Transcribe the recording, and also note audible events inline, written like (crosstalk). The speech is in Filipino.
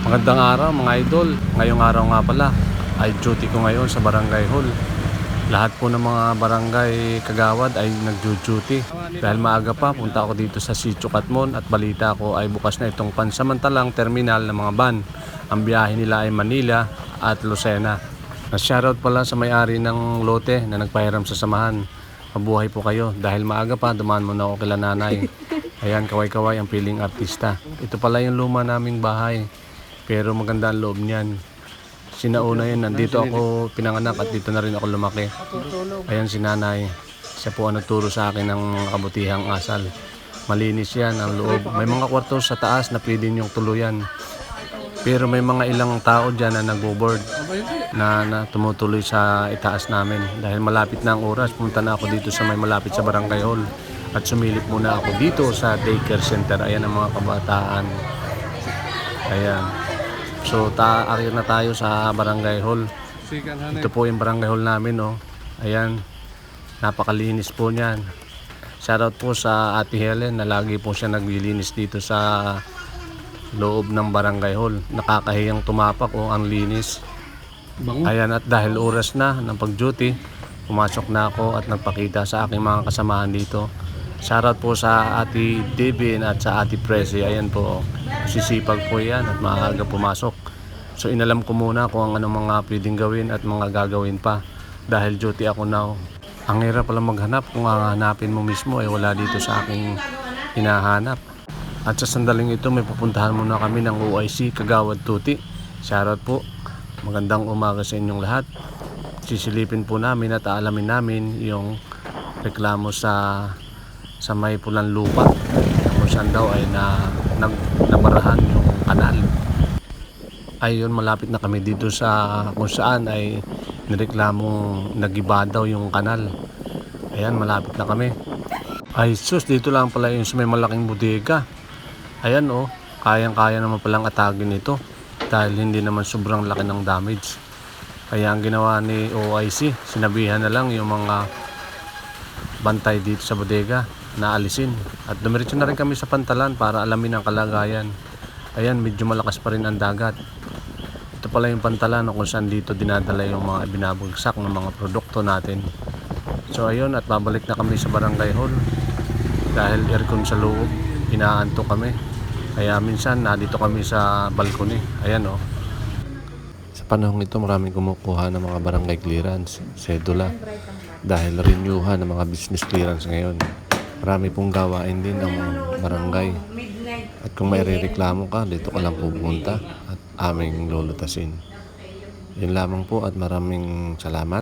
Magandang araw mga idol. Ngayong araw nga pala ay duty ko ngayon sa Barangay Hall. Lahat po ng mga barangay kagawad ay nag-duty. Dahil maaga pa, punta ako dito sa Sitio Katmon at balita ko ay bukas na itong pansamantalang terminal ng mga van. Ang biyahe nila ay Manila at Lucena. Na-shoutout pala sa may-ari ng lote na nagpahiram sa samahan. Mabuhay po kayo. Dahil maaga pa, dumaan mo na ako kila nanay. (laughs) Ayan, kaway-kaway ang piling artista. Ito pala yung luma naming bahay. Pero maganda ang loob niyan. Sinauna yun, nandito ako pinanganak at dito na rin ako lumaki. Ayan si nanay. Siya po ang nagturo sa akin ng kabutihang asal. Malinis yan ang loob. May mga kwarto sa taas na pwede niyong tuluyan. Pero may mga ilang tao dyan na nag-board na, na tumutuloy sa itaas namin. Dahil malapit na ang oras, pumunta na ako dito sa may malapit sa Barangay Hall. At sumilip muna ako dito sa daycare center. Ayan ang mga kabataan. Ayan. So, taakit na tayo sa Barangay Hall. Ito po yung Barangay Hall namin, oh. Ayan. Napakalinis po niyan. Shoutout po sa Ate Helen na lagi po siya naglilinis dito sa loob ng Barangay Hall. Nakakahiyang tumapak, oh, ang linis. Ayan, at dahil oras na ng pag-duty, pumasok na ako at nagpakita sa aking mga kasamahan dito. Shoutout po sa Ate Devin at sa Ate Presi. Ayan po, sisipag po yan at maaga pumasok. So inalam ko muna kung ano mga pwedeng gawin at mga gagawin pa. Dahil duty ako now. Ang hirap pala maghanap kung hahanapin mo mismo ay wala dito sa aking hinahanap. At sa sandaling ito may pupuntahan muna kami ng OIC Kagawad Tuti. Shoutout po. Magandang umaga sa inyong lahat. Sisilipin po namin at aalamin namin yung reklamo sa sa may pulang lupa kung saan daw ay na, nag, nabarahan yung kanal. Ayun, malapit na kami dito sa kung saan ay nireklamong nagiba daw yung kanal. Ayan, malapit na kami. Ay sus, dito lang pala yung sa may malaking bodega. Ayan oh, kayang-kaya naman palang atagin ito dahil hindi naman sobrang laki ng damage. Kaya ang ginawa ni OIC, sinabihan na lang yung mga bantay dito sa bodega na alisin. At dumiretso na rin kami sa pantalan para alamin ang kalagayan. Ayan, medyo malakas pa rin ang dagat. Ito pala yung pantalan kung saan dito dinadala yung mga binabagsak ng mga produkto natin. So ayun, at babalik na kami sa Barangay Hall. Dahil aircon sa loob, inaantok kami. Kaya minsan, nandito kami sa balcony. Ayan oh. Sa panahong ito, maraming kumukuha ng mga barangay clearance, sedula. Dahil renewhan ng mga business clearance ngayon. Marami pong gawain din ang barangay. At kung may reklamo ka, dito ka lang pupunta at aming lulutasin. Yun lamang po at maraming salamat.